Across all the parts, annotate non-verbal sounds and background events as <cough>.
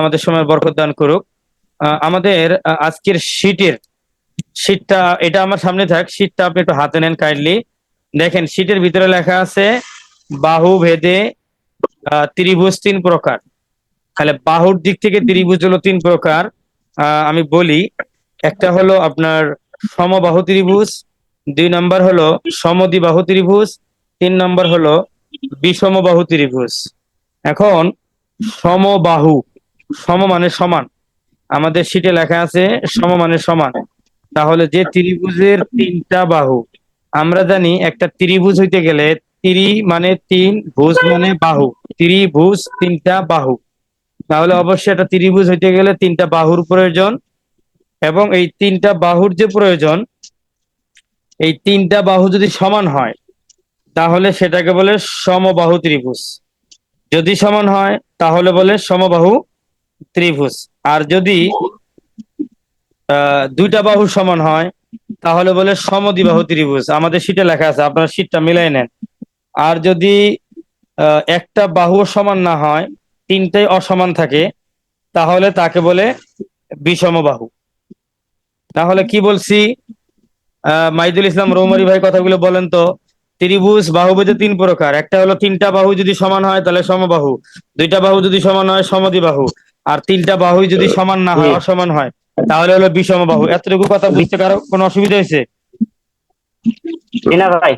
আমাদের সময় বরকত দান করুক। আমাদের আজকের শীটের শীটটা এটা আমার সামনে থাক শীটটা আপনি একটু হাতে নেন কাইন্ডলি দেখেন শীটের ভিতরে লেখা আছে, বাহু ভেদে ত্রিভুজ তিন প্রকার। তাহলে বাহুর দিক থেকে ত্রিভুজ হলো তিন প্রকার। আমি বলি, একটা হলো আপনার সমবাহু ত্রিভুজ, দুই নম্বর হলো সমদ্বিবাহু ত্রিভুজ, তিন নম্বর হলো বিষমবাহু ত্রিভুজ। এখন, সমবাহু। সম মানে সমান। আমাদের শীটে লেখা আছে সম মানে সমান। তাহলে যে ত্রিভুজের তিনটা বাহু, আমরা জানি একটা ত্রিভুজ হইতে গেলে ত্রি মানে তিন, ভুজ মানে বাহু। ত্রিভুজ, তিনটা বাহু। তাহলে অবশ্যই একটা ত্রিভুজ হইতে গেলে তিনটা বাহুর প্রয়োজন এবং এই তিনটা বাহুর যে প্রয়োজন, এই তিনটা বাহু যদি সমান হয়, তাহলে সেটাকে বলে সমবাহু ত্রিভুজ। যদি সমান হয়, তাহলে বলে সমবাহু ত্রিভুজ। আর যদি দুইটা বাহু সমান হয়, তাহলে বলে সমদ্বিবাহু ত্রিভুজ। আমাদের শীটে লেখা আছে, আপনার শীটটা মিলাই নেন। আর যদি একটা বাহু সমান না হয়, তিনটাই অসমান থাকে, তাহলে তাকে বলে বিষমবাহু তাহলে কি বলছি? মাইদুল ইসলাম রৌমারি ভাই কথাগুলো বলেন তো, ত্রিভুজ বাহু বেঁধে তিন প্রকার। একটা হলো তিনটা বাহু যদি সমান হয়, তাহলে সমবাহু। দুইটা বাহু যদি সমান হয়, সমদ্বিবাহু। আর তিনটা বাহু যদি সমান না হয় অসমান হয় তাহলে হলো বিষম বাহু। এতটুকু কথা বুঝতে কারও কোনো অসুবিধা হয়েছে? ভাই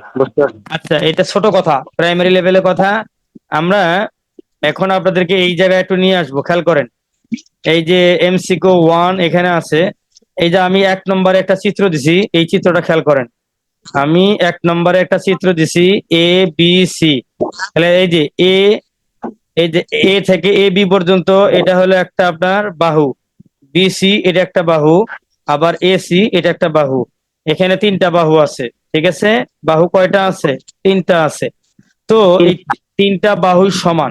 আচ্ছা এটা ছোট কথা প্রাইমারি লেভেলের কথা। আমরা এখন আপনাদেরকে এই জায়গায় একটু নিয়ে আসব খেয়াল করেন। এই যে এমসিকো ওয়ান এখানে আছে এই যে আমি এক নম্বরে একটা চিত্র দিছি এই চিত্রটা খেয়াল করেন। আমি এক নম্বরে একটা চিত্র দিছি এ বি সি তাহলে এই যে এ এই যে এ থেকে এ বি পর্যন্ত এটা হলো একটা আপনার বাহু। বি, সি, এটা একটা বাহু। আবার এ, সি, এটা একটা বাহু। এখানে তিনটা বাহু আছে, ঠিক আছে? বাহু কয়টা আছে? তিনটা আছে। তো এই তিনটা বাহুই সমান।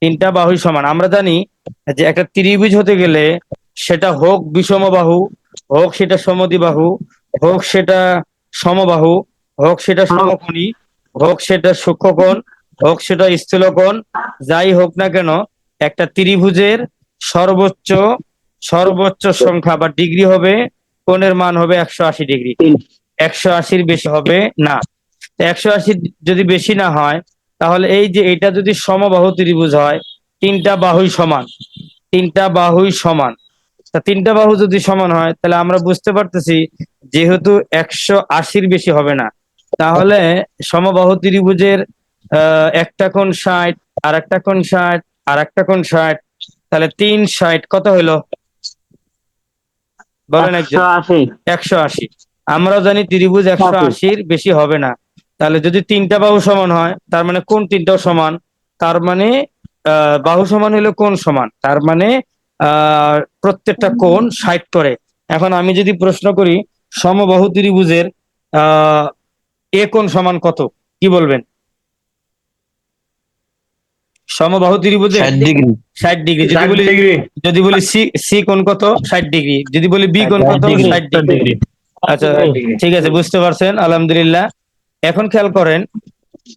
তিনটা বাহুই সমান। আমরা জানি যে একটা ত্রিভুজ হতে গেলে সেটা হোক বিষম বাহু, হোক সেটা সমদি বাহু, হোক সেটা সমবাহু, হোক সেটা সমকোণী, হোক সেটা সূক্ষ্মকোণ হোক সেটা স্থূলকোণ, যাই হোক না কেন, একটা ত্রিভুজের সর্বোচ্চ সর্বোচ্চ সংখ্যা বা ডিগ্রি হবে, কোণের মান হবে একশো আশি ডিগ্রি। একশো আশির বেশি হবে না। একশো আশি যদি বেশি না হয়, তাহলে এই যে এটা যদি সমবাহু ত্রিভুজ হয়, তিনটা বাহুই সমান। তিনটা বাহুই সমান। তা তিনটা বাহু যদি সমান হয়, তাহলে আমরা বুঝতে পারতেছি যেহেতু একশো আশির বেশি হবে না। তাহলে সমবাহু ত্রিভুজের একটা কোন ষাট আর একটা কোন ষাট আর একটা কোন ষাট তাহলে তিন ষাট কত হইল? বলেন একজন। একশো আশি। আমরাও জানি ত্রিভুজ একশো আশির বেশি হবে না। তাহলে যদি তিনটা বাহু সমান হয় তার মানে কোন তিনটাও সমান তার মানে আহ, বাহু সমান হলে কোন সমান তার মানে আহ প্রত্যেকটা কোণ ষাট করে। এখন আমি যদি প্রশ্ন করি সমবাহু ত্রিভুজের আহ এ কোণ সমান কত? কি বলবেন? সমবাহু ত্রিভুজের ষাট ডিগ্রি। যদি বলি যদি বলি সি সি কোণ কত? ষাট ডিগ্রি। যদি বলি বি কোণ কত? ষাট ডিগ্রি। আচ্ছা ঠিক আছে বুঝতে পারছেন? আলহামদুলিল্লাহ। এখন খেয়াল করেন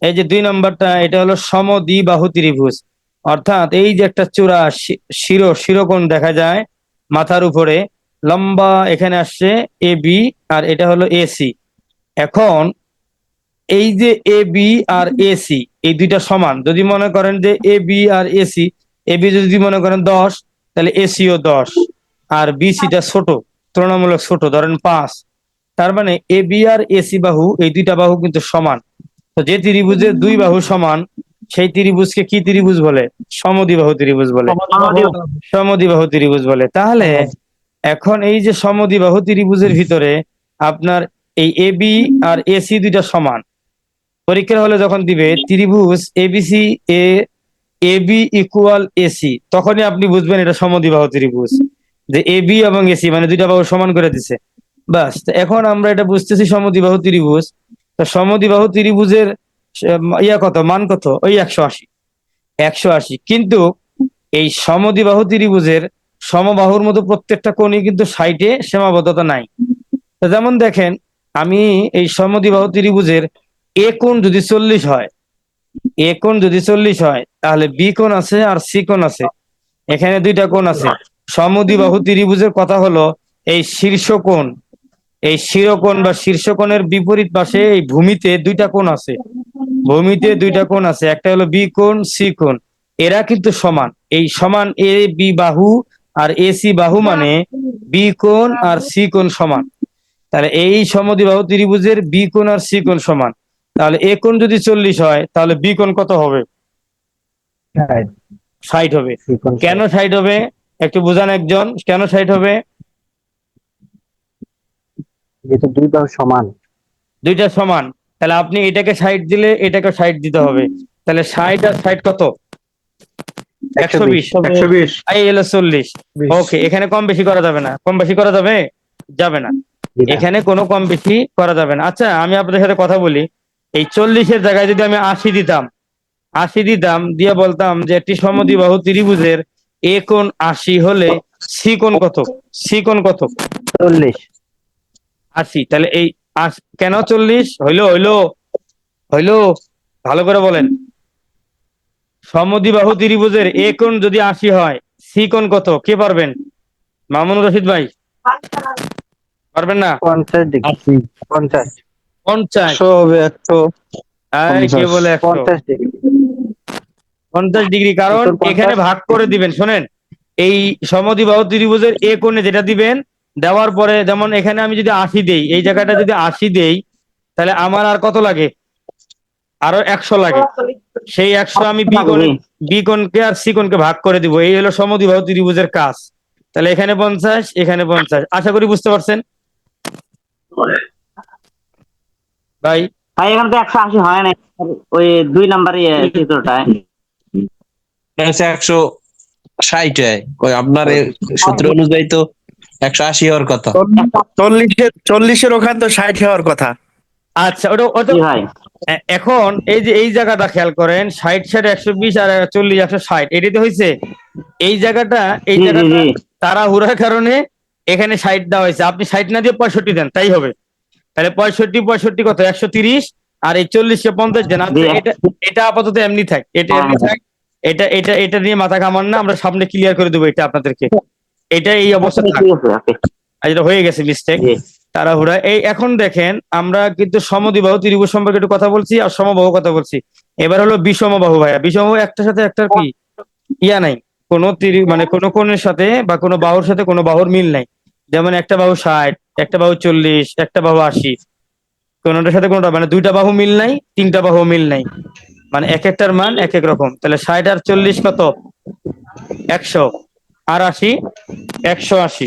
এই যে দুই নম্বরটা এটা হলো সমদ্বিবাহু ত্রিভুজ। অর্থাৎ এই যে একটা চূড়া শি- শিরো শিরোকোণ দেখা যায় মাথার উপরে লম্বা এখানে আসছে এ বি আর এটা হলো এসি এখন এই যে এ বি আর এসি এই দুইটা সমান। যদি মনে করেন যে এ বি আর এসি এ বি যদি মনে করেন দশ তাহলে এসিও দশ। আর বি বিসিটা ছোট তুলনামূলক ছোট ধরেন পাঁচ। তার মানে এ বি আর এসি বাহু এই দুইটা বাহু কিন্তু সমান। তো যে ত্রিভুজের দুই বাহু সমান সেই ত্রিভুজকে কি ত্রিভুজ বলে? সমদ্বিবাহু ত্রিভুজ বলে। সমদ্বিবাহু ত্রিভুজ বলে। তাহলে এখন এই যে সমদ্বিবাহু ত্রিভুজের ভিতরে আপনার এই এ বি আর এসি দুইটা সমান। পরীক্ষা হলে যখন দিবে, ত্রিভুজ ABC A A B equal AC তখনই আপনি বুঝবেন এটা সমদ্বিবাহু ত্রিভুজ। যে এ বি এবং এসি মানে দুইটা বাহু সমান করে দিছে। বাস এখন আমরা এটা বুঝতেছি সমদ্বিবাহু ত্রিভুজ। তো সমদ্বিবাহু ত্রিভুজের ইয়া কত, মান কত? ওই একশো আশি। একশো আশি। কিন্তু এই সমদ্বিবাহু ত্রিভুজের সমবাহুর মতো প্রত্যেকটা কোণই কিন্তু সাইটে সীমাবদ্ধতা নাই। যেমন দেখেন, আমি এই সমদ্বিবাহু ত্রিভুজের এ কোণ যদি চল্লিশ হয় এ কোণ যদি চল্লিশ হয়, তাহলে বি কোণ আছে আর সি কোণ আছে। এখানে দুইটা কোণ আছে। সমদ্বিবাহু ত্রিভুজের কথা হলো এই শীর্ষ কোণ। এই শিরোকোণ বা শীর্ষকোণের বিপরীত পাশে এই ভূমিতে দুইটা কোণ আছে। ভূমিতে দুইটা কোণ আছে। একটা হলো বি কোণ সি কোণ। এরা কিন্তু সমান। এই সমান এ বি বাহু আর এ সি বাহু মানে বি কোণ আর সি কোণ সমান। তাহলে এই সমদ্বিবাহু ত্রিভুজের বি কোণ আর সি কোণ সমান। তাহলে এ কোণ যদি চল্লিশ হয় তাহলে বি কোণ কত হবে? ষাট। হবে। কেন ষাট হবে? একটু বোঝান একজন কেন ষাট হবে? যেহেতু দুই বাহু সমান। দুইটা সমান। তাহলে আপনি এটাকে ষাট দিলে এটাকে ষাট দিতে হবে। তাহলে ষাট আর ষাট কত? একশো বিশ। একশো বিশ এই হলো চল্লিশ। ওকে এখানে কম বেশি করা যাবে না। কম বেশি করা যাবে? যাবে না। এখানে কোনো কম বেশি করা যাবে না। আচ্ছা আমি আপনাদের সাথে কথা বলি। এই চল্লিশের জায়গায় যদি আমি আশি দিতাম আশি দিতাম দিয়ে বলতাম যে একটি সমদ্বিবাহু ত্রিভুজের এ কোণ আশি হলে সি কোণ কত সি কোণ কত চল্লিশ। আশি। তাহলে এই কেন চল্লিশ? হইল হইল হইল। ভালো করে বলেন। সমদ্বিবাহু ত্রিভুজের এ কোণ যদি আশি হয় সি কোণ কত কে পারবেন? মামুন রশিদ ভাই। পারবেন না? পঞ্চাশ পঞ্চাশ। পঞ্চাশ। হবে একশো। কে বলে একশো? পঞ্চাশ ডিগ্রি। কারণ এখানে ভাগ করে দিবেন শোনেন। এই সমদ্বিবাহু ত্রিভুজের এ কোণে যেটা দিবেন দেওয়ার পরে যেমন এখানে আমি যদি আশি দেই এই জায়গাটা যদি আশি দেই তাহলে আমার আর কত লাগে? আরও একশো লাগে। সেই একশো আমি বি কোণ বি কোণকে আর সি কোণকে ভাগ করে দিব। এই হলো সমদ্বিবাহু ত্রিভুজের কাজ। তাহলে এখানে পঞ্চাশ এখানে পঞ্চাশ। আশা করি বুঝতে পারছেন? ভাই? ভাই এখানে তো একশো আশি হয় না ওই দুই নাম্বার চিত্রটায়। একশো ষাট। ওই আপনার সূত্র অনুযায়ী তো একশো আশি হওয়ার কথা। চল্লিশের চল্লিশের ওখানে তো ষাট হওয়ার কথা। আচ্ছা ওটা ওটা ভাই। এখন এই যে এই জায়গাটা খেয়াল করেন ষাট ষাট একশো বিশ আর চল্লিশ একশো ষাট। এটাতে হয়েছে এই জায়গাটা এই জায়গাটা তারা হুরার কারণে এখানে ষাট দেওয়া হয়েছে। আপনি ষাট না দিয়ে পঁয়ষট্টি দেন তাই হবে। তাহলে পঁয়ষট্টি পঁয়ষট্টি কত? একশো তিরিশ আর এই চল্লিশকে পঞ্চাশ দেন আচ্ছা, এটা আপাতত এমনি থাক। এটা এমনি হ্যাঁ। থাক। এটা এটা এটা নিয়ে মাথা ঘামান না আমরা সামনে ক্লিয়ার করে দেবো এটা আপনাদেরকে। এটা এই অবস্থা এটা হয়ে গেছে মিস্টেক তাড়াহুড়া। এই এখন দেখেন আমরা কিন্তু সমদ্বিবাহু ত্রিভুজ সম্পর্কে একটু কথা বলছি আর সমবাহু কথা বলছি। এবার হলো বিষমবাহু ভাইয়া। বিষমবাহু একটার সাথে একটার কি? ইয়া নাই। কোনো মানে কোনো কোণের সাথে বা কোনো বাহুর সাথে কোনো বাহুর মিল নাই। যেমন একটা বাহু ষাট একটা বাহু চল্লিশ একটা বাহু আশি। কোনোটার সাথে কোনোটা? মানে দুইটা বাহু মিল নাই তিনটা বাহু মিল নাই। মানে এক একটার মান এক এক রকম। তাহলে ষাট আর চল্লিশ কত? একশো। আর আশি? একশো আশি।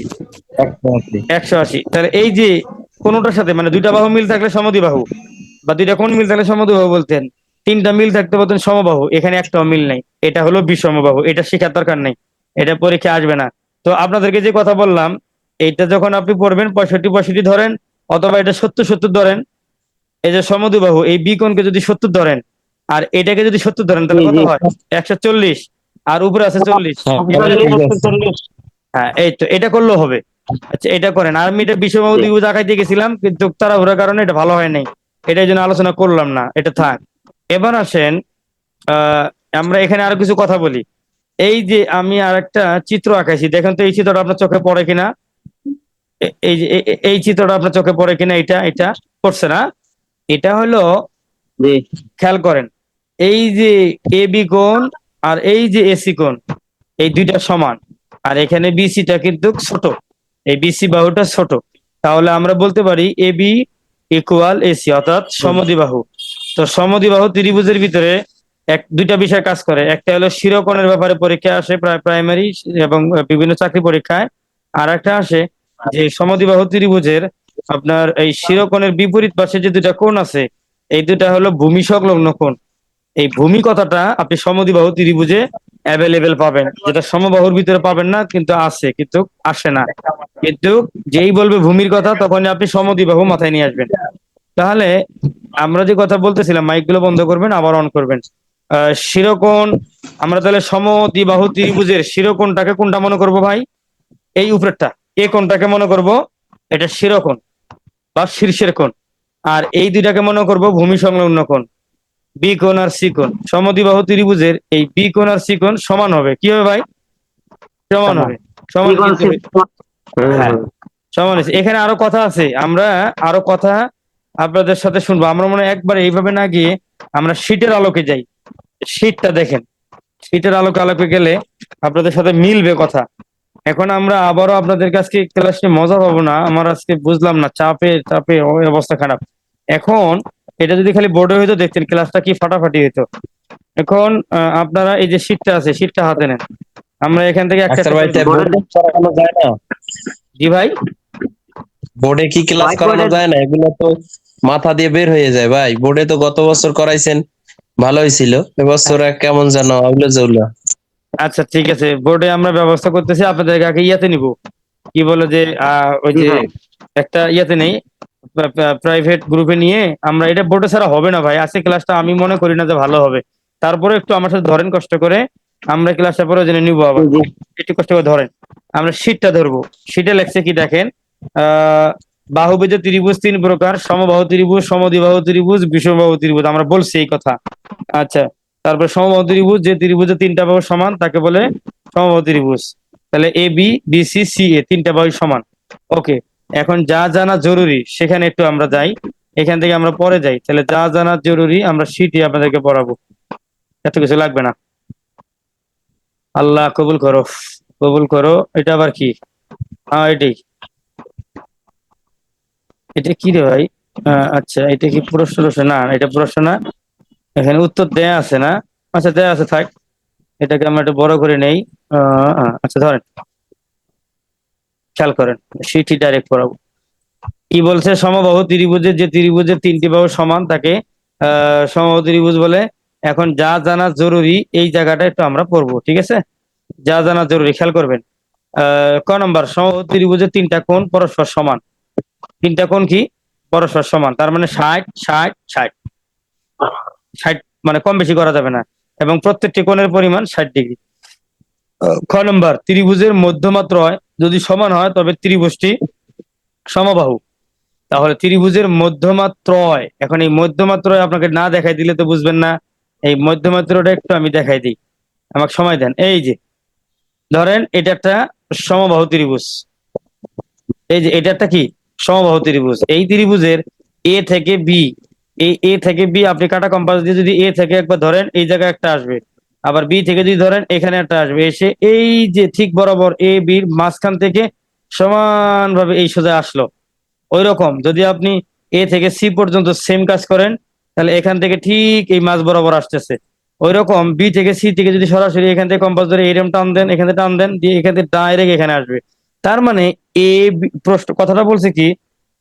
একশো আশি। তাহলে এই যে কোনোটার সাথে? মানে দুইটা বাহু মিল থাকলে সমদ্বিবাহু বা দুইটা কোন মিল থাকলে সমদ্বিবাহু বলতেন? তিনটা মিল থাকতে বলতেন সমবাহু। এখানে একটাও মিল নাই। এটা হলো বিষমবাহু। এটা শেখার দরকার নেই। এটা পরীক্ষা আসবে না। তো আপনাদেরকে যে কথা বললাম এইটা যখন আপনি পড়বেন পঁয়ষট্টি পঁয়ষট্টি ধরেন অথবা এটা সত্তর সত্তর ধরেন এই যে সমদ্বিবাহু এই বি কোণকে যদি সত্তর ধরেন আর এটাকে যদি সত্তর ধরেন তাহলে কত। হয়? একশো চল্লিশ আর উপরে আছে চল্লিশ। হ্যাঁ এই তো এটা করলেও হবে। আচ্ছা এটা করেন। আর আমি এটা বিষয়বাবু দিবুজ আঁকাইতে গেছিলাম কিন্তু তারা ওরা কারণে এটা ভালো হয় নাই। এটার জন্য আলোচনা করলাম না এটা থাক। এবার আসেন আহ আমরা এখানে আরও কিছু কথা বলি। এই যে আমি আর একটা চিত্র আঁকাইছি দেখেন তো এই চিত্রটা আপনার চোখে পড়ে কিনা? এই এই চিত্রটা আপনার চোখে পড়ে কিনা এটা এটা পড়ছে না। এটা হলো খেয়াল করেন এই যে এ বি কোণ আর এই যে এসি কোণ এই দুইটা সমান। আর এখানে বিসিটা কিন্তু ছোট এই বিসি বাহুটা ছোট। তাহলে আমরা বলতে পারি এ বি ইকুয়াল এসি অর্থাৎ সমদ্বিবাহু তো সমদ্বিবাহু ত্রিভুজের ভিতরে এক দুইটা বিষয় কাজ করে। একটা হলো শিরোকোণের ব্যাপারে পরীক্ষা আসে প্রায় প্রাইমারি এবং বিভিন্ন চাকরি পরীক্ষায় আর একটা আসে যে সমদ্বিবাহু ত্রিভুজের আপনার এই শিরোকোণের বিপরীত পাশে যে দুটা কোণ আছে, এই দুটা হলো ভূমি সংলগ্ন কোণ। এই ভূমি কথাটা আপনি সমদ্বিবাহু ত্রিভুজে অ্যাভেলেবেল পাবেন। যেটা সমবাহুর ভিতরে পাবেন না, কিন্তু আছে, কিন্তু আসে না। কিন্তু যেই বলবে ভূমির কথা, তখনই আপনি সমদ্বিবাহু মাথায় নিয়ে আসবেন। তাহলে আমরা যে কথা বলতেছিলাম মাইকগুলো বন্ধ করবেন, আবার অন করবেন। শিরোকোণ, আমরা তাহলে সমদ্বিবাহু ত্রিভুজের শিরোকোণটাকে কোনটা মনে করব ভাই? এই উপরেরটা। এ কোণটাকে মনে করব এটা শিরোকোণ বা শীর্ষের কোণ। আর এই দুইটাকে মনে করব ভূমি সংলগ্ন কোণ বি কোণ আর সি কোণ। সমদ্বিবাহু ত্রিভুজের এই বি কোণ আর সি কোণ সমান হবে। কি হবে ভাই? সমান হবে। সমান হ্যাঁ। সমান হয়েছে। এখানে আরও কথা আছে। আমরা আরও কথা আপনাদের সাথে শুনব। আমরা মনে হয় একবার এইভাবে না গিয়ে আমরা শীটের আলোকে যাই। শীতটা দেখেন। শীতের আলোকে আলোকে গেলে আপনাদের সাথে মিলবে কথা। এখন আমরা আবারও আপনাদের কাছে ক্লাস নিয়ে মজা পাবো না। আমার আজকে বুঝলাম না চাপে চাপে অবস্থা খারাপ। এখন এটা যদি খালি বোর্ডে হইতো দেখতেন ক্লাসটা কি ফাটাফাটি হইতো। এখন আপনারা এই যে শীটটা আছে শীটটা হাতে নেন। আমরা এখান থেকে একটা জি ভাই? বোর্ডে কি ক্লাস করানো যায় না? এগুলো তো মাথা দিয়ে বের হয়ে যায় ভাই। বোর্ডে তো গত বছর করাইছেন ভালোই ছিল। এবছর কেমন যেন আউলে জৌলা আচ্ছা ঠিক আছে। বোর্ডে আমরা ব্যবস্থা করতেছি আপনাদের আগে ইয়াতে নিব? কি বলে যে আহ, ওই যে একটা ইয়াতে নেই প্রাইভেট গ্রুপে নিয়ে আমরা এটা বোর্ডে ছাড়া হবে না ভাই আজকে ক্লাসটা আমি মনে করি না যে ভালো হবে। তারপরে একটু আমার সাথে ধরেন কষ্ট করে আমরা ক্লাসটা পরে জেনে নিবো আবার। একটু কষ্ট করে ধরেন আমরা শীটটা ধরবো। শীটে লেখছে কি দেখেন? আহ বাহুবেজ ত্রিভুজ তিন প্রকার সমবাহু ত্রিভুজ সমদ্বিবাহু ত্রিভুজ বিষমবাহু ত্রিভুজ আমরা বলছি এই কথা। আচ্ছা তারপর সমবাহু ত্রিভুজ, যে ত্রিভুজে তিনটা বাহু সমান, তাকে বলে সমবাহু ত্রিভুজ। তাহলে A B B C C A তিনটা বাহু সমান। ওকে এখন যা জানা জরুরি, সেখানে একটু আমরা যাই। এখান থেকে আমরা পরে যাই। তাহলে যা জানা জরুরি, আমরা শীটই আপনাদেরকে পড়াবো। এত কিছু লাগবে না। আল্লাহ, কবুল করো। কবুল করো। এটা আবার কি? হ্যাঁ এটাই। এটা কি রে ভাই? আচ্ছা এটা কি প্রশ্ন? না, এটা প্রশ্ন না। এখানে উত্তর দেয়া আছে না? আচ্ছা দেয়া আছে, থাক। এটাকে আমরা একটু বড় করে নেই। আচ্ছা ধরেন। খেয়াল করেন সিটি ডাইরেক্ট পড়াবো। কি বলছে? সমবাহু ত্রিভুজের যে ত্রিভুজের তিনটি বাহু সমান, তাকে আহ সমবাহু ত্রিভুজ বলে। এখন যা জানা জরুরি, এই জায়গাটা একটু আমরা পড়ব, ঠিক আছে? যা জানা জরুরি, খেয়াল করবেন। আহ ক নম্বর? সমবাহু ত্রিভুজের তিনটা কোণ পরস্পর সমান। তিনটা কোণ কি? পরস্পর সমান। তার মানে ষাট ষাট ষাট। ষাট মানে কম বেশি করা যাবে না। এবং প্রত্যেকটি কোণের পরিমাণ ষাট ডিগ্রি। খ নম্বর, ত্রিভুজের মধ্যমাত্রয় যদি সমান হয়, তবে ত্রিভুজটি সমবাহু। তাহলে ত্রিভুজের মধ্যমাত্রয় এখন এই মধ্যমাত্রয় আপনাকে না দেখাই দিলে তো বুঝবেন না। এই মধ্যমাত্রটা একটু আমি দেখাই দিই। আমাকে সময় দেন। এই যে, ধরেন এটা একটা সমবাহু ত্রিভুজ। এই যে, এটা একটা কি? সমবাহু ত্রিভুজ। এই ত্রিভুজের এ থেকে বি এই এ থেকে বি আপনি কাটা কম্পাস দিয়ে যদি এ থেকে একবার ধরেন, এই জায়গায় একটা আসবে। আবার বি থেকে যদি ধরেন, এখানে একটা আসবে। এসে এই যে ঠিক বরাবর এ বির মাঝখান থেকে সমানভাবে এই সোজা আসলো। ওই রকম যদি আপনি এ থেকে সি পর্যন্ত সেম কাজ করেন, তাহলে এখান থেকে ঠিক এই মাঝ বরাবর আসতেছে। ওই রকম বি থেকে সি থেকে যদি সরাসরি এখান থেকে কম্পাস ধরে এরম টান দেন, এখান থেকে টান দেন, দিয়ে এখান থেকে ডাইরেক্ট এখানে আসবে। তার মানে এ প্রশ্ন, কথাটা বলছে কি?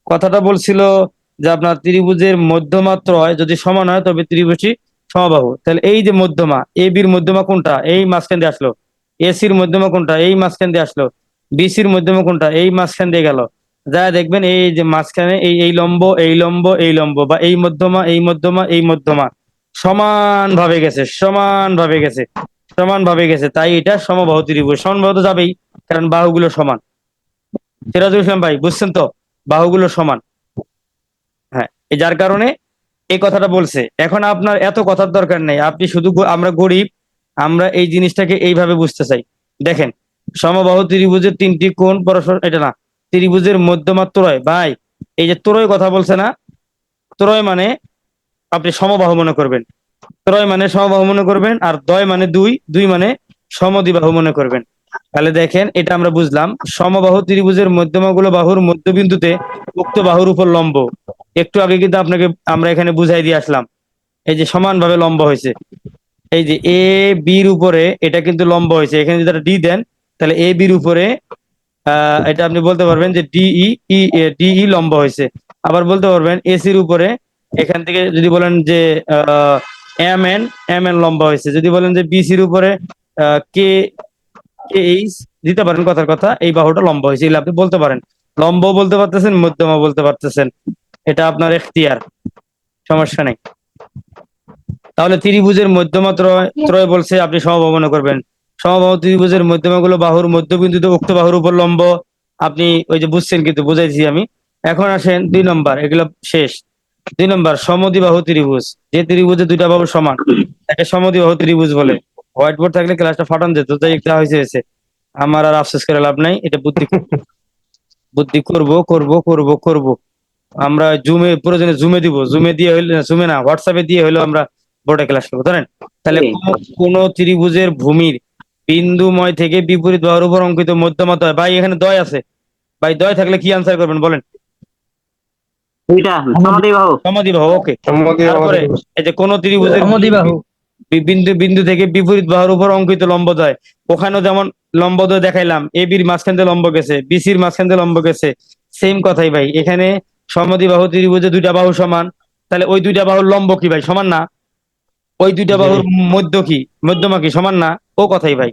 কথাটা বলছিল যে আপনার ত্রিভুজের মধ্যমাত্র হয়, যদি সমান হয়, তবে ত্রিভুজটি সমবাহু। তাহলে এই যে মধ্যমা এ বির মধ্যমা কোনটা? এই মাঝখান দিয়ে আসলো। এসির মধ্যমা কোনটা? এই মাঝখান দিয়ে আসলো। বিসির মধ্যমা কোনটা? এই মাঝখান দিয়ে গেল। যা দেখবেন, এই যে মাঝখানে এই এই লম্ব এই লম্ব এই লম্ব, বা এই মধ্যমা এই মধ্যমা এই মধ্যমা সমান ভাবে গেছে সমান ভাবে গেছে সমান ভাবে গেছে। তাই এটা সমবাহু ত্রিভুজ। সমানবাহু তো যাবেই, কারণ বাহুগুলো সমান। সিরাজুল ইসলাম ভাই, বুঝছেন তো? বাহুগুলো সমান। যার কারণে এই কথাটা বলছে। এখন আপনার এত কথার দরকার নেই। আপনি শুধু আমরা গরিব, আমরা এই জিনিসটাকে এইভাবে বুঝতে চাই। দেখেন, সমবাহু ত্রিভুজের তিনটি কোণ পরস্পর, এটা না, ত্রিভুজের মধ্যমাত্রয় ভাই, এই যে ত্রয় কথা বলছে না, ত্রয় মানে আপনি সমবাহু মনে করবেন। ত্রয় মানে সমবাহু মনে করবেন আর দয় মানে দুই দুই মানে সমদ্বিবাহু মনে করবেন। তাহলে দেখেন, এটা আমরা বুঝলাম। সমবাহু ত্রিভুজের মধ্যমাগুলো বাহুর মধ্যবিন্দুতে উক্ত বাহুর উপর লম্ব। একটু আগে কিন্তু আপনাকে আমরা এখানে বুঝাই দিয়ে আসলাম। এই যে সমানভাবে লম্ব হয়েছে। এই যে এ, বির উপরে এটা কিন্তু লম্ব হয়েছে। এখানে যদি ডি দেন, তাহলে এ, বির উপরে এটা আপনি বলতে পারবেন যে ডিই ই ডিই লম্ব হয়েছে। আবার বলতে পারবেন এসির উপরে, এখান থেকে যদি বলেন যে এম এন এম এন লম্বা হয়েছে। যদি বলেন যে বিসির উপরে কে কে এইচ দিতে পারেন কথার কথা, এই বাহুটা লম্বা হয়েছে, এগুলো আপনি বলতে পারেন। লম্ব বলতে পারতেছেন মধ্যমা বলতে পারতেছেন। এটা আপনার এখতিয়ার, সমস্যা নেই। তাহলে ত্রিভুজের মধ্যমা ত্রয় ত্রয় বলছে, আপনি সমবাহ মনে করবেন। সমবাহ ত্রিভুজের মধ্যমাগুলো বাহুর মধ্যবিন্দুতে উক্ত বাহুর উপর লম্ব। আপনি ওই যে বুঝছেন কিন্তু, বুঝাইছি আমি। এখন আসেন দুই নম্বর, এগুলো শেষ। দুই নম্বর, সমদ্বিবাহু ত্রিভুজ। যে ত্রিভুজে দুইটা বাহু সমান তাকে সমদ্বিবাহু ত্রিভুজ বলে। হোয়াইট বোর্ড থাকলে ক্লাসটা ফাটান যেত তাই একটা হয়েছে হয়েছে আমার আর আফসোস করে লাভ নাই এটা বুদ্ধি <laughs> বুদ্ধি করব করব করব করব। আমরা জুমে প্রয়োজনে জুমে দিব। জুমে দিয়ে হইলে জুমে না হোয়াটসঅ্যাপে দিয়ে হইল আমরা বোর্ডে ক্লাস করব জানেন? তাহলে কোন- ত্রিভুজের ভূমির বিন্দুময় থেকে বিপরীত বাহুর উপর অঙ্কিত মধ্যমত হয়। ভাই এখানে দয় আছে। ভাই দয় থাকলে কি আনসার করবেন বলেন? দুইটা সমাধি বাহু সমাধিবাহু ওকে তারপরে এই যে কোন ত্রিভুজের সমদ্বিবাহু। বিন্দু বিন্দু থেকে বিপরীত বাহুর উপর অঙ্কিত লম্বদ্বয় ওখানেও যেমন লম্বদ্বয় দেখাইলাম এ বির মাঝখান দিয়ে লম্ব গেছে বিসির মাঝখান দিয়ে লম্ব গেছে সেম কথাই ভাই। এখানে সমদ্বিবাহু ত্রিভুজে দুইটা বাহু সমান তাহলে ওই দুইটা বাহুর লম্ব কি ভাই সমান না? ওই দুইটা বাহুর মধ্য কি? মধ্যমা কি সমান না? ও কথাই ভাই।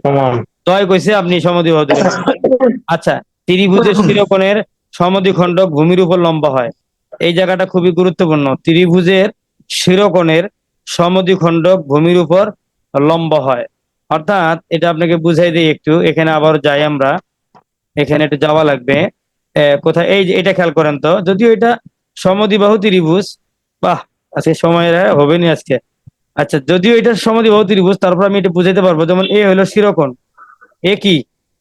দয় কইছে আপনি সমদ্বিবাহু বাহু আচ্ছা ত্রিভুজের <coughs> শিরোকোণের সমদ্বিখণ্ডক ভূমির উপর লম্ব হয়। এই জায়গাটা খুবই গুরুত্বপূর্ণ। ত্রিভুজের শিরোকোণের সমদ্বিখণ্ডক ভূমির উপর লম্ব হয়। অর্থাৎ এটা আপনাকে বুঝাই দিই একটু এখানে আবার যাই আমরা। এখানে একটু যাওয়া লাগবে। কোথায়? এই যে এটা খেয়াল করেন তো যদিও এটা সমদ্বিবাহু ত্রিভুজ বাহ আজকে সময় হবে নি আজকে। আচ্ছা যদিও এটা সমদ্বিবাহু ত্রিভুজ তারপর আমি এটা বুঝাইতে পারব। যেমন এ হলো শিরোকোণ। এ কি?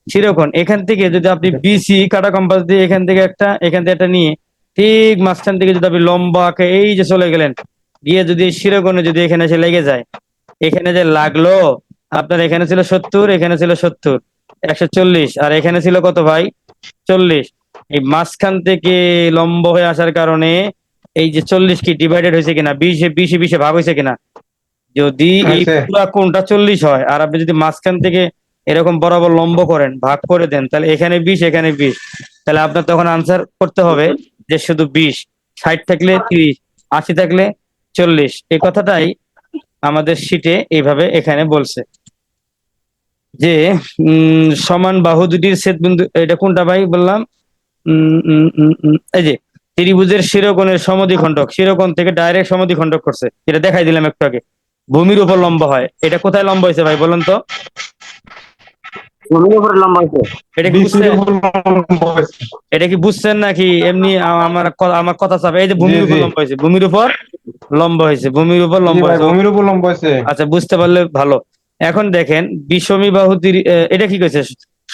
শিরোকোণ। এখান থেকে যদি আপনি বিসি কাটা কম্পাস দিয়ে এখান থেকে একটা এখান থেকে একটা নিয়ে ঠিক মাঝখান থেকে যদি আপনি লম্বা আঁকে এই যে চলে গেলেন গিয়ে যদি এই শিরোকোণে যদি এখানে এসে লেগে যায় এখানে যে লাগল আপনার এখানে ছিল সত্তর এখানে ছিল সত্তর একশো চল্লিশ আর এখানে ছিল কত ভাই? চল্লিশ। এই মাঝখান থেকে লম্ব হয়ে আসার কারণে এই যে চল্লিশ কি ডিভাইডেড হয়েছে কিনা বিশে বিশে বিশে ভাগ হয়েছে কিনা? যদি এই পুরা কোনটা চল্লিশ হয় আর আপনি যদি মাঝখান থেকে এরকম বরাবর লম্ব করেন ভাগ করে দেন তাহলে এখানে বিশ এখানে বিশ। তাহলে আপনার তখন আনসার করতে হবে যে শুধু বিশ। ষাট থাকলে তিরিশ আশি থাকলে চল্লিশ। এই কথাটাই আমাদের শিটে এইভাবে এখানে বলছে। যে উম, সমান বাহু দুটির ছেদ বিন্দু এটা কোনটা ভাই বললাম? এই যে ত্রিভুজের শিরোকোণের সমদ্বিখণ্ডক শিরোকোণ থেকে ডাইরেক্ট সমদ্বিখণ্ডক করছে। এটা দেখাই দিলাম একটু আগে। ভূমির উপর লম্ব হয়। এটা কোথায় লম্ব হয়েছে ভাই বলুন তো? ভূমির উপরে লম্বা হয়েছে। এটা কি বুঝছেন? এটা কি বুঝছেন নাকি? এমনি আমার আমার কথা চাপে। এই যে ভূমির উপর লম্ব হয়েছে। ভূমির উপর লম্ব হয়েছে ভূমির উপর লম্ব হয়েছে। ভূমির উপর লম্ব হয়েছে। আচ্ছা বুঝতে পারলে ভালো। এখন দেখেন বিষমী বাহু এটা কি কইছে?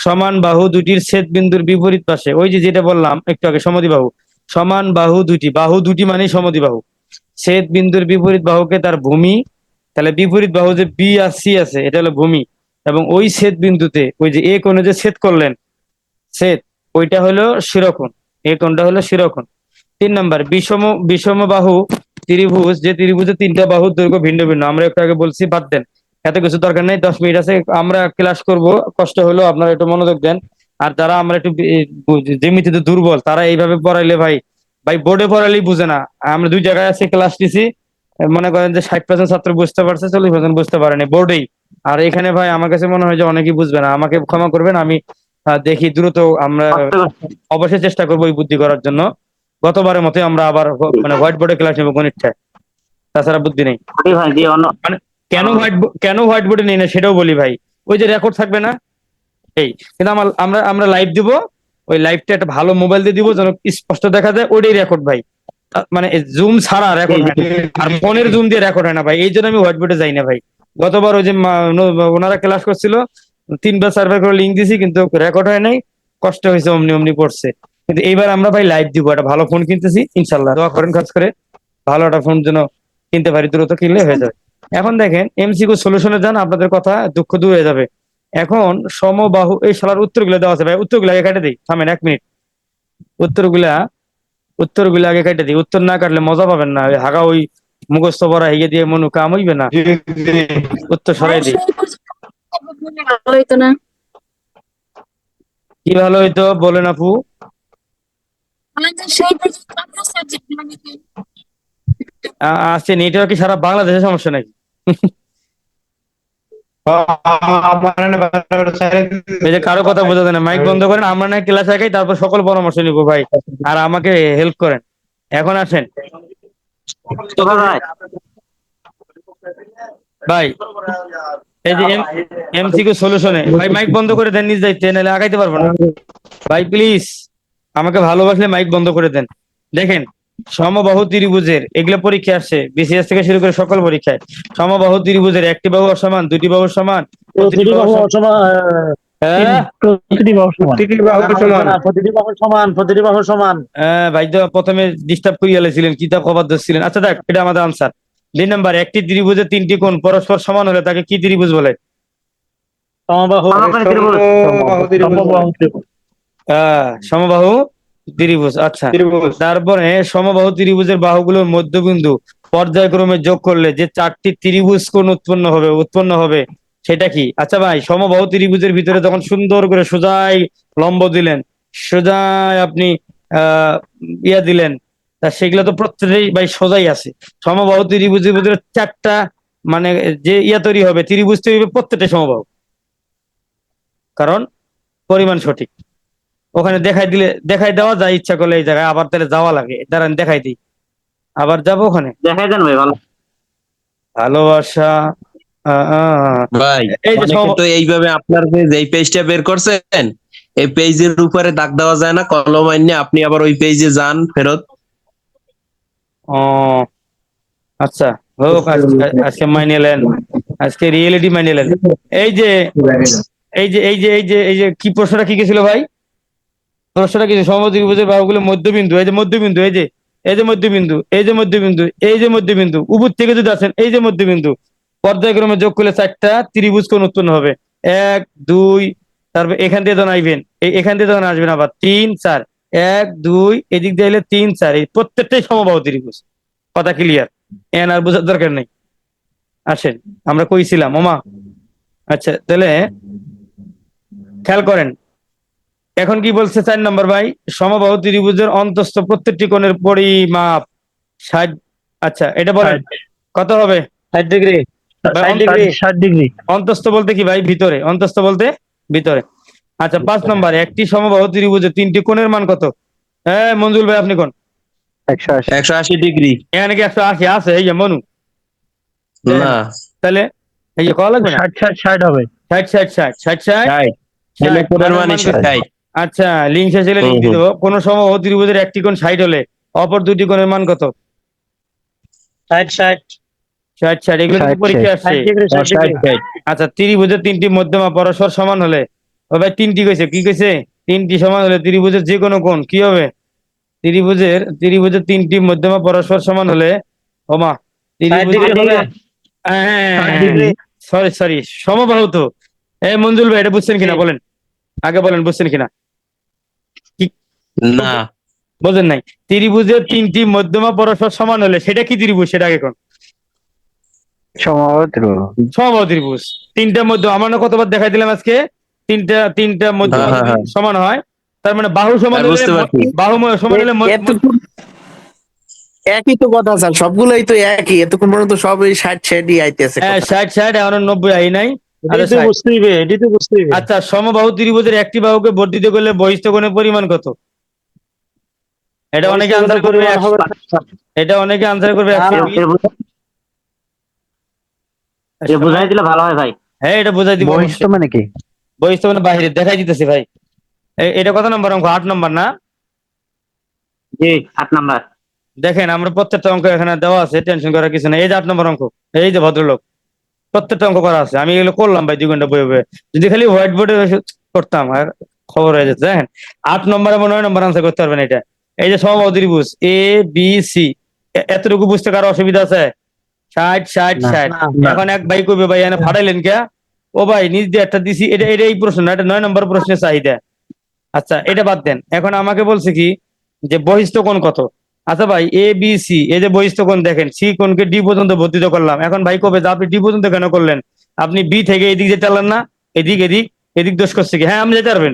সমান বাহু দুটির ছেদ বিন্দুর বিপরীত পাশে। ওই যে যেটা বললাম একটু আগে সমাধি বাহু। সমান বাহু দুটি বাহু দুটি মানেই সমাধি বাহু। ছেদ বিন্দুর বিপরীত বাহুকে তার ভূমি তাহলে বিপরীত বাহু যে বি আর সি আছে এটা হলো ভূমি। এবং ওই ছেদ বিন্দুতে ওই যে এ কোণে যে ছেদ করলেন ছেদ ওইটা হলো শিরোকোণ। এ কোণটা হলো শিরোকোণ। তিন নাম্বার বিষম বিষম বাহু ত্রিভুজ যে ত্রিভুজে তিনটা বাহুর দৈর্ঘ্য ভিন্ন ভিন্ন। আমরা একটু আগে বলছি বাদ দেন এত কিছু দরকার নেই দশ মিনিট আছে আমরা ক্লাস করব কষ্ট হলো আপনারা একটু মনোযোগ দেন। আর যারা আমরা একটু বি- দুর্বল তারা এইভাবে পড়াইলে ভাই ভাই বোর্ডে পড়াইলেই বুঝে না। আমরা দুই জায়গায় আছে ক্লাস নিছি মনে করেন যে ষাট পার্সেন্ট ছাত্র বুঝতে পারছে চল্লিশ পার্সেন্ট বুঝতে পারেনি বোর্ডেই আর এখানে ভাই আমার কাছে মনে হয় যে অনেকেই বুঝবে না আমাকে ক্ষমা করবেন আমি দেখি দ্রুত আমরা অবশ্যই চেষ্টা করব এই বুদ্ধি করার জন্য। গতবারের মতোই আমরা আবার মানে হোয়াইট বোর্ডে ক্লাস নেব গণিতটায় তাছাড়া বুদ্ধি নেই। অন্য কেন হোয়াইট কেন হোয়াইট বোর্ডে নেই না সেটাও বলি ভাই। ওই যে রেকর্ড থাকবে না? এই কিন্তু আমার আমরা আমরা লাইভ দিব। ওই লাইভটা একটা ভালো মোবাইল দিয়ে দিব যেন স্পষ্ট দেখা যায়। ওইটাই রেকর্ড ভাই। মানে জুম ছাড়া রেকর্ড আর ফোনের জুম দিয়ে রেকর্ড হয় না ভাই। এই জন্য আমি হোয়াইট বোর্ডে যাই না ভাই। গতবার ওই যে ওনারা ক্লাস করছিল। তিনবার চারবার করে লিঙ্ক দিছি কিন্তু রেকর্ড হয় নাই। কষ্ট হয়েছে অমনি অমনি পড়ছে। কিন্তু এইবার আমরা ভাই লাইভ দিব একটা ভালো ফোন কিনতেছি ইনশাল্লাহ দোয়া করেন কাজ করে ভালো একটা ফোন যেন কিনতে পারি দ্রুত কিনলে হয়ে যাবে। এখন দেখেন এমসিকিউ সলিউশনে যান আপনাদের কথা দুঃখ দূর হয়ে যাবে। এখন সমবাহু এই শালার উত্তরগুলো দেওয়া আছে ভাই উত্তরগুলো আগে কেটে দিই। থামেন এক মিনিট উত্তরগুলা উত্তরগুলো আগে কেটে দিই। উত্তর না কাটলে মজা পাবেন না হাগা ওই মুখস্থ পড়া হিগে দিয়ে মনু কাম হইবে না। উত্তর সরাই দিই। কি ভালো হইতো বলেন আপু। আমাদের সেই পর্যন্ত আমরা সাবজেক্ট কি আ- আছে নেটওয়ার্ক কি সারা বাংলাদেশে সমস্যা নাকি? কারও কথা বোঝা যায় না মাইক বন্ধ করেন আমরা না ক্লাস আগাই তারপর সকল পরামর্শ নিবো ভাই আর আমাকে হেল্প করেন। এখন আসেন। ভাই। এই যে এমসিকিউ সলিউশনে ভাই মাইক বন্ধ করে দেন নিজ দায়িত্বে নাহলে আগাইতে পারব না। ভাই প্লিজ আমাকে ভালোবাসলে মাইক বন্ধ করে দেন। দেখেন সমবাহু ত্রিভুজের এগুলো পরীক্ষা আসছে বিসিএস থেকে শুরু করে সকল পরীক্ষায়। সমবাহু ত্রিভুজের একটি বাহু সমান দুটি বাহু সমান। প্রথমে ডিস্টার্ব করিয়া লেছিলেন কিতাব কবার ধরছিলেন। আচ্ছা দেখ এটা আমাদের আনসার দুই নাম্বার একটি ত্রিভুজের তিনটি কোণ পরস্পর সমান হলে তাকে কি ত্রিভুজ বলে? সমবাহু সমবাহু ত্রিভুজ। আচ্ছা। ত্রিভুজ। তারপরে সমবাহু ত্রিভুজের বাহুগুলোর মধ্যবিন্দু পর্যায়ক্রমে যোগ করলে যে চারটি ত্রিভুজ কোণ উৎপন্ন হবে উৎপন্ন হবে সেটা কি? আচ্ছা ভাই সমবাহু ত্রিভুজের ভিতরে যখন সুন্দর করে সোজাই লম্ব দিলেন সোজাই আপনি আহ ইয়া দিলেন তা সেগুলো তো প্রত্যেকটাই ভাই সোজাই আছে। সমবাহু ত্রিভুজের ভিতরে চারটা মানে যে ইয়া তৈরি হবে ত্রিভুজ তৈরি হবে প্রত্যেকটা সমবাহু। কারণ পরিমাণ সঠিক। ওখানে দেখাই দিলে দেখাই দেওয়া যায় ইচ্ছা করলে এই জায়গায়। আবার তাহলে যাওয়া লাগে। দাঁড়ান দেখাই দিই। আবার যাব ওখানে? দেখাই দেন ভাই ভালো। ভালোবাসা ভাই এই যে তো এইভাবে আপনার এই পেজটা বের করছেন এই পেজের উপরে দাগ দেওয়া যায় না কলম আইনে। আপনি আবার ওই পেজে যান ফেরত। ও আচ্ছা। হোক আজকে আজকে মাইনে নেন। আজকে রিয়েলিটি মাইনে নেন। এই যে এই যে এই যে এই যে এই যে কি প্রশ্নটা কি গেছিল ভাই? প্রশ্নটা কি সমদ্বিভুজের বাহুগুলো মধ্যবিন্দু? এই যে মধ্যবিন্দু, এই যে এই যে মধ্যবিন্দু, এই যে মধ্যবিন্দু, এই যে মধ্যবিন্দু, উপর থেকে যদি আসেন, এই যে মধ্যবিন্দু, পর্যায়ক্রমে যোগ করলে চারটা ত্রিভুজ কোণ উৎপন্ন হবে। এক, দুই, তারপর এখান দিয়ে যখন আসবেন এই এখান দিয়ে যখন আসবেন আবার তিন, চার। এক, দুই, এদিক দিয়ে এলে তিন, চার, এই প্রত্যেকটাই সমবাহু ত্রিভুজ। কথা ক্লিয়ার এন আর বোঝার দরকার নেই। আসেন, আমরা কইছিলাম, ওমা। আচ্ছা তাহলে খেয়াল করেন এখন কি বলছে চার নম্বর ভাই? সমবাহু ত্রিভুজের অন্তস্থ প্রত্যেকটি কোণের পরিমাপ ষাট আচ্ছা এটা বলেন। কত হবে? ষাট ডিগ্রি। ষাট ডিগ্রি। অন্তস্থ বলতে কি ভাই? ভিতরে। অন্তস্থ বলতে ভিতরে। আচ্ছা পাঁচ নম্বর একটি সমবাহু ত্রিভুজের তিনটি কোণের মান কত? হ্যাঁ মঞ্জুল ভাই আপনি কোন? একশো আশি। একশো আশি ডিগ্রি। এখানে কি একশো আশি আছে? এই যে মনু। না। তাহলে এই যে কল লাগবে না? ষাট ষাট ষাট হবে। ষাট। ষাট ষাট ষাট। ষাট ষাট। আচ্ছা লিঙ্ক শেষে লিঙ্ক হুম, দিয়ে। দেবো। কোন সমবাহু ত্রিভুজের একটি কোণ ষাট হলে অপর দুটি কোণের মান কত? ষাট ষাট। ষাট ষাট এগুলো কিন্তু পরীক্ষা আসছে। আচ্ছা ত্রিভুজের তিনটি মধ্যমা পরস্পর সমান হলে ও ভাই তিনটি কইছে কি কইছে? তিনটি সমান হলে ত্রিভুজের যে কোনো কোণ কি হবে? ত্রিভুজের ত্রিভুজের তিনটি মধ্যমা পরস্পর সমান হলে ওমা ডিগ্রি হবে সরি সরি সমবাহু তো। এই মঞ্জুল ভাই এটা বুঝছেন কিনা? বলেন। আগে বলেন বুঝছেন কিনা? না। বোঝেন নাই? ত্রিভুজের তিনটি মধ্যমা পরস্পর সমান হলে সেটা কি ত্রিভুজ? সেটা আগে কোন? সমবাহু ত্রিভুজ। সমবাহু ত্রিভুজ। তিনটা মধ্য আমার না কতবার দেখাই দিলাম আজকে? তিনটা তিনটা মধ্য হ্যাঁ, হ্যাঁ, হ্যাঁ। সমান হয়। তার মানে বাহু সমান বুঝতে হলে পারছি। বাহু সমান হলে একই তো কথা স্যার। সবগুলোই তো একই। এতক্ষণ পর্যন্ত সব এই ষাট ষাটই আইতেছে হ্যাঁ। ষাট ষাট এখন নব্বই আই নাই। হইবে আচ্ছা সমবাহু ত্রিভুজের একটি বাহুকে বর্ধিত করলে বহিষ্ঠ কোণের পরিমাণ কত? এটা অনেকে আনসার করবে এটা অনেকে আনসার করবে না, না। এ বুঝাই- দিলে ভালো হয় ভাই। হ্যাঁ এটা বোঝাই দিব বহিষ্ঠ মানে কি? বহিষ্ঠ মানে বাহিরে দেখাই দিতেছি ভাই। এটা কত নম্বর অঙ্ক? আট নম্বর না? জি আট নাম্বার। দেখেন আমরা প্রত্যেকটা অঙ্ক এখানে দেওয়া আছে টেনশন করার কিছু নেই। এই যে আট নম্বর অঙ্ক এই যে ভদ্রলোক প্রত্যেকটা অঙ্ক করা আছে। আমি এগুলো করলাম ভাই দুই ঘণ্টা বই বয়ে। যদি খালি হোয়াইট বোর্ডে করতাম আর খবর হয়ে যেত। দেখেন আট নম্বর এবং নয় নম্বর আনসার করতে পারবেন এটা। এই যে সমবাহু ত্রিভুজ এ বি সি এতটুকু বুঝতে কারও অসুবিধা আছে? ষাট ষাট ষাট। এখন এক ভাই কবে ভাই এনে ফাটাইলেন কে? ও ভাই নিজ দিয়ে একটা দিছি। এটা এটা এই প্রশ্ন না এটা নয় নম্বর প্রশ্নের চাহিদা। আচ্ছা এটা বাদ দেন। এখন আমাকে বলছে কি যে বহিষ্ঠ কোণ কত? আচ্ছা ভাই এ বি সি এই যে বহিষ্ঠ কোণ দেখেন সি কোণকে ডি পর্যন্ত বর্ধিত করলাম। এখন ভাই কবে যে আপনি ডি পর্যন্ত কেন করলেন? আপনি বি থেকে এদিক যেতে পারলেন না এদিক এদিক এদিক দোষ করছে কি? হ্যাঁ আপনি যেতে পারবেন।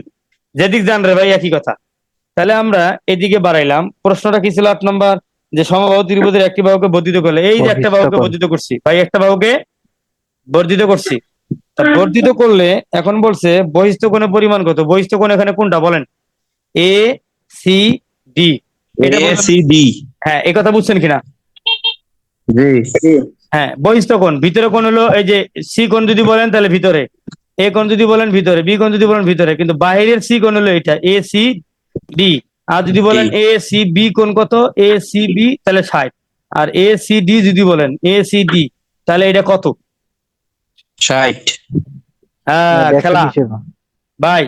যেদিক যান রে ভাই একই কথা। তাহলে আমরা এদিকে বাড়াইলাম। প্রশ্নটা কি ছিল আট নম্বর? যে সমবাহু ত্রিভুজের একটি বাহুকে বর্ধিত করলে এই যে একটা বাহুকে বর্ধিত করছি ভাই একটা বাহুকে বর্ধিত করছি। বর্ধিত করলে এখন বলছে বহিষ্ঠ কোণের পরিমাণ কত? বহিষ্ঠ কোণ এখানে কোনটা বলেন? এ সি ডি এটা এ সি ডি হ্যাঁ এই কথা বুঝছেন কিনা? জি। হ্যাঁ বহিষ্ঠ কোণ। ভিতরে কোণ হলো এই যে সি কোণ যদি বলেন তাহলে ভিতরে। এ কোণ যদি বলেন ভিতরে। বি কোণ যদি বলেন ভিতরে। কিন্তু বাইরের সি কোণ হলো এটা। এ সি ডি আর যদি বলেন এ সি বি কোন কত? এ সি বি তাহলে ষাট। আর এ সি ডি যদি বলেন এ সি ডি তাহলে এটা কত? ষাট। হ্যাঁ খেলা। ভাই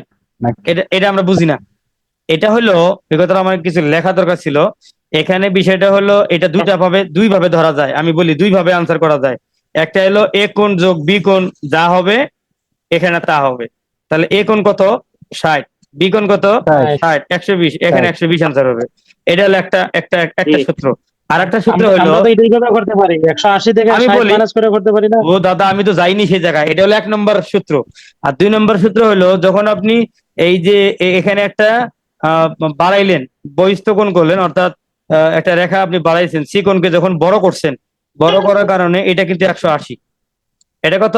এটা এটা আমরা বুঝি না। এটা হলো এই কথাটা আমার কিছু লেখা দরকার ছিল। এখানে বিষয়টা হলো এটা দুইটা ভাবে দুই ভাবে ধরা যায়। আমি বলি দুই ভাবে আনসার করা যায়। একটা হলো এ কোন যোগ বি কোন যা হবে এখানে তা হবে। তাহলে এ কোন কত? ষাট। বি কোণ কত? ষাট। একশো বিশ এখানে একশো বিশ আনসার হবে। এটা হলো একটা একটা একটা সূত্র। আর একটা সূত্র হলো আমরা তো এটাই কথা করতে পারি। একশো আশি থেকে আমি বলি- করে করতে পারি না? ও দাদা আমি তো যাইনি সেই জায়গায়। এটা হলো এক নম্বর সূত্র। আর দুই নম্বর সূত্র হলো যখন আপনি এই যে এখানে একটা আহ, বাড়াইলেন বহিস্থ কোণ করলেন অর্থাৎ একটা রেখা আপনি বাড়াইছেন সি কোণকে যখন বড় করছেন বড় করার কারণে এটা কিন্তু একশো আশি। এটা কত?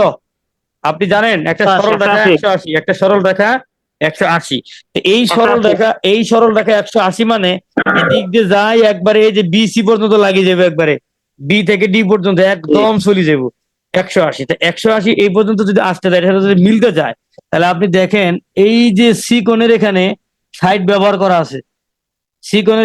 আপনি জানেন একটা সরল রেখা একশো আশি একটা সরল রেখা একশো আশি। এই সরল রেখা এই সরল রেখা একশো আশি মানে এদিক দিয়ে যাই একবারে এই যে বি সি পর্যন্ত লাগিয়ে যাবে একবারে। বি থেকে ডি পর্যন্ত একদম চলে যাব। একশো আশি। তো একশো আশি এই পর্যন্ত যদি আসতে যায় এটা যদি মিলতে যায় তাহলে আপনি দেখেন এই যে সি কোণের এখানে সাইড ব্যবহার করা আছে। সি কোণের